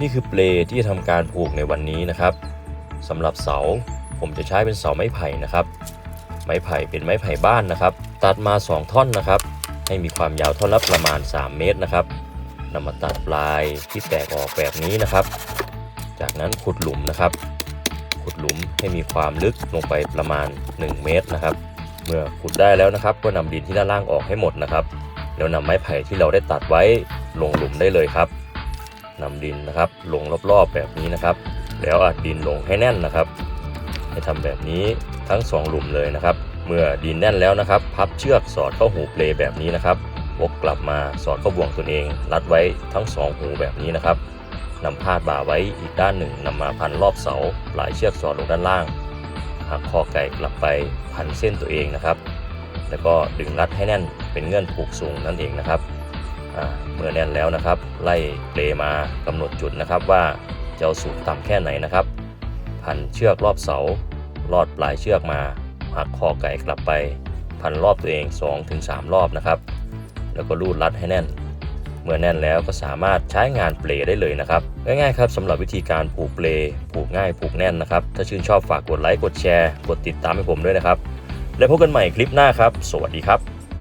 นี่คือเปลที่จะทำการผูกในวันนี้นะครับสำหรับเสาผมจะใช้เป็นเสาไม้ไผ่นะครับ ไม้ไผ่เป็นไม้ไผ่บ้านนะครับ ตัดมา 2 ท่อนนะครับ ให้มีความยาวท่อนละประมาณ 3 เมตรนะครับนำมาตัดปลายที่แตกออกแบบนี้นะครับ จากนั้นขุดหลุมนะครับ ขุดหลุมให้มีความลึกลงไปประมาณ 1 เมตรนะครับ เมื่อขุดได้แล้วนะครับ ก็นำดินที่ด้านล่างออกให้หมดนะครับ แล้วนำไม้ไผ่ที่เราได้ตัดไว้ลงหลุมได้เลยครับ นำดินนะครับ ลงรอบๆแบบนี้นะครับ แล้วอัดดินลงให้แน่นนะครับ ให้ทำแบบนี้ทั้งสองหลุมเลยนะครับ เมื่อดินแน่นแล้วนะครับ พับเชือกสอดเข้าหูเปลแบบนี้นะครับวกกลับมาสอดเข้าบ่วงตนเอง รัดไว้ทั้งสองหูแบบนี้นะครับนำพาดบ่าไว้อีกด้านหนึ่งนำมาพันรอบเสาปลายเชือกสอดลงด้านล่างหักคอไก่กลับไปพันเส้นตัวเองนะครับ แล้วก็ดึงรัดให้แน่นเป็นเงื่อนผูกสูงนั่นเองนะครับ เมื่อแน่นแล้วนะครับ ไล่เปลมากำหนดจุดนะครับว่าจะเอาสูงต่ำแค่ไหนนะครับ พันเชือกรอบเสาลอดปลายเชือกมาหักคอไก่กลับไป พันรอบตัวเอง 2-3 รอบนะครับ แล้วก็รูดรัดให้แน่น เมื่อแน่นแล้วก็สามารถใช้งานเปลได้เลยนะครับ ง่ายๆครับสำหรับวิธีการผูกเปลผูกง่ายผูกแน่นนะครับ ถ้าชื่นชอบฝากกดไลค์กดแชร์ กดติดตามให้ผมด้วยนะครับ แล้วพบกันใหม่คลิปหน้าครับ สวัสดีครับ